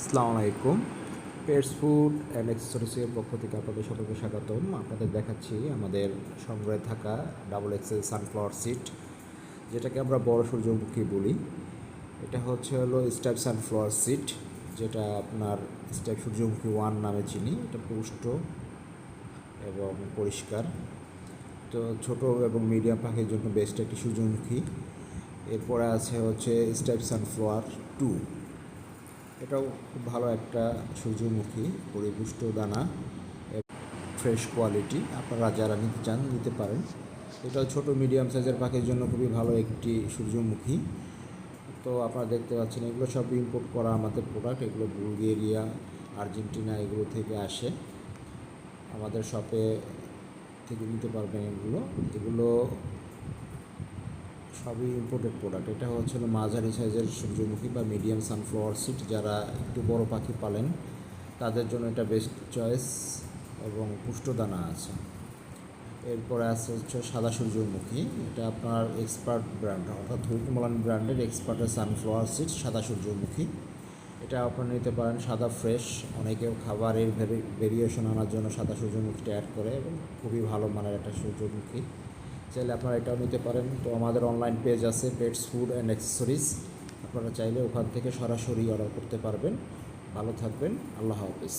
আসসালামু আলাইকুম। Pets food and এক্সেসরিজের পক্ষ থেকে আপনাদের সকলকে স্বাগতম। আপনাদের দেখাচ্ছি আমাদের সংগ্রহে থাকা ডাবল এক্সেল সানফ্লাওয়ার সিট যেটাকে আমরা বড় সূর্যমুখী বলি। এটা হচ্ছে হলো স্টাইপ সানফ্লাওয়ার সিট যেটা আপনার স্টাইপ সূর্যমুখী ওয়ান নামে চিনি। এটা পুষ্ট এবং পরিষ্কার। তো ছোট এবং মিডিয়াম পাখির জন্য বেস্ট একটি সূর্যমুখী এরপরে আছে হচ্ছে স্টাইপ সানফ্লাওয়ার টু এটাও খুব ভালো একটা সূর্যমুখী, পরিপুষ্ট দানা ফ্রেশ কোয়ালিটি আপনারা যারা নিতে চান, নিতে পারেন। এটাও ছোট মিডিয়াম সাইজের পাখির জন্য খুবই ভালো একটি সূর্যমুখী। তো আপনারা দেখতে পাচ্ছেন, এগুলো সব ইম্পোর্ট করা আমাদের প্রোডাক্ট এগুলো বুলগেরিয়া, আর্জেন্টিনা, এগুলো থেকে আসে। আমাদের শপে থেকে নিতে পারবেন এগুলো। এগুলো সবই ইম্পোর্টেড প্রোডাক্ট এটা হচ্ছে হলো মাঝারি সাইজের সূর্যমুখী বা মিডিয়াম সানফ্লাওয়ার সিট যারা একটু বড় পাখি পালেন, তাদের জন্য এটা বেস্ট চয়েস এবং পুষ্টদানা আছে। এরপরে আছে হচ্ছে সাদা সূর্যমুখী। এটা আপনার এক্সপার্ট ব্র্যান্ড অর্থাৎ হুইটমলান ব্র্যান্ডের এক্সপার্টের সানফ্লাওয়ার সিট সাদা সূর্যমুখী। এটা আপনারা নিতে পারেন সাদা ফ্রেশ অনেকেও খাবারের ভেরিয়েশন আনার জন্য সাদা সূর্যমুখীটা অ্যাড করে এবং খুবই ভালো মানের একটা সূর্যমুখী। চাইলে আপনারা এটাও নিতে পারেন। তো আমাদের অনলাইন পেজ আছে পেটস ফুড অ্যান্ড অ্যাক্সেসরিজ আপনারা চাইলে ওখান থেকে সরাসরি অর্ডার করতে পারবেন। ভালো থাকবেন। আল্লাহ হাফিজ।